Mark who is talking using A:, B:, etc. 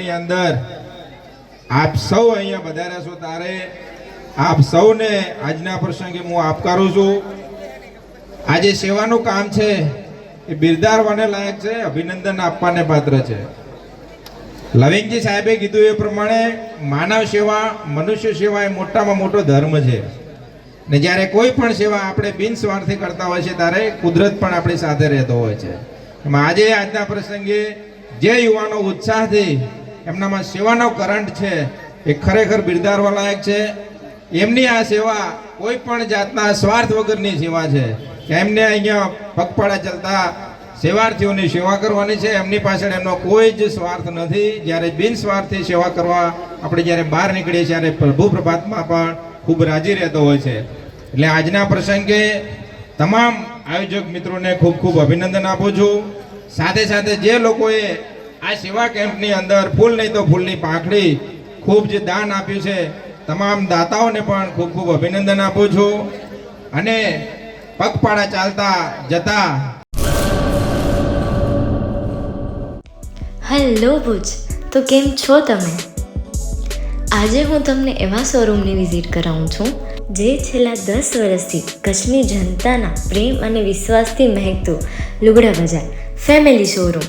A: કેમ્પની અંદર આપ સૌ અહીંયા વધાર્યા છો તારે. આપ સૌને આજના પ્રસંગે હું આપકારું છું. આજે સેવાનું કામ છે. એ બિરદારવાને લાયક છે, અભિનંદન આપવાને પાત્ર છે. લવિંગજી સાહેબે કીધું એ પ્રમાણે માનવ સેવા, મનુષ્ય સેવા એ મોટામાં મોટો ધર્મ છે. ને જ્યારે કોઈ પણ સેવા આપણે બિનસ્વાર્થી કરતા હોય છે ત્યારે કુદરત પણ આપણી સાથે રહેતો હોય છે. આજે આજના પ્રસંગે જે યુવાનો ઉત્સાહથી એમનામાં સેવાનો કરંટ છે, એ ખરેખર બિરદારવા લાયક છે. એમની આ સેવા કોઈ પણ જાતના સ્વાર્થ વગરની સેવા છે. એમને અહીંયા પગપાળા ચાલતા સેવાર્થીઓની સેવા કરવાની છે. એમની પાછળ એમનો કોઈ જ સ્વાર્થ નથી. જ્યારે બિનસ્વાર્થી સેવા કરવા આપણે જ્યારે બહાર નીકળીએ ત્યારે પ્રભુ પ્રભાતમાં પણ ખૂબ રાજી રહેતો હોય છે. એટલે આજના પ્રસંગે તમામ આયોજક મિત્રોને ખૂબ ખૂબ અભિનંદન આપું છું. સાથે સાથે જે લોકોએ આ સેવા કેમ્પની અંદર ફૂલ નહીં તો ફૂલની પાંખડી ખૂબ જે દાન આપ્યું છે. તમામ દાતાઓને પણ ખૂબ ખૂબ અભિનંદન આપું છું. અને પગપાળા ચાલતા જતા
B: હેલો ભુજ. તો કેમ છો તમે? આજે હું તમને એવા શોરૂમની વિઝિટ કરાવું છું, જે છેલ્લા દસ વર્ષથી કચ્છની જનતાના પ્રેમ અને વિશ્વાસથી મહેકતું લુગડા બજાર ફેમિલી શોરૂમ